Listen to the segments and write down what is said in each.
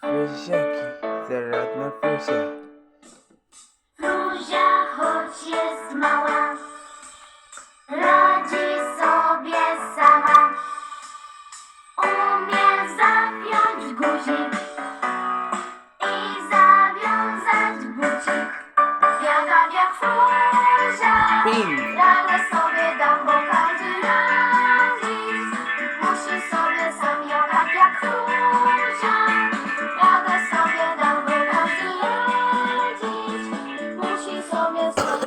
Fryziaki, zaraz na fryzie. Fruzia, choć jest mała, radzi sobie sama. Umie zapiąć guzik i zawiązać bucik. Wiada jak Fruzia, Ping. radę sobie dam, bo każdy radzić. Musi sobie sam ja tak jak Fruzia, radę sobie dam, bo każdy radzić. Musi sobie sam.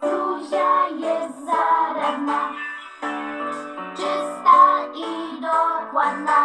Fruzia jest zaradna, czysta i dokładna.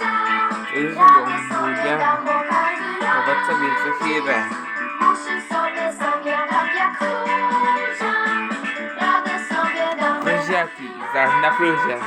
Radę go, budzia. Popatrz sobie co chwilę. Fryziaki, zaraz na fryzie.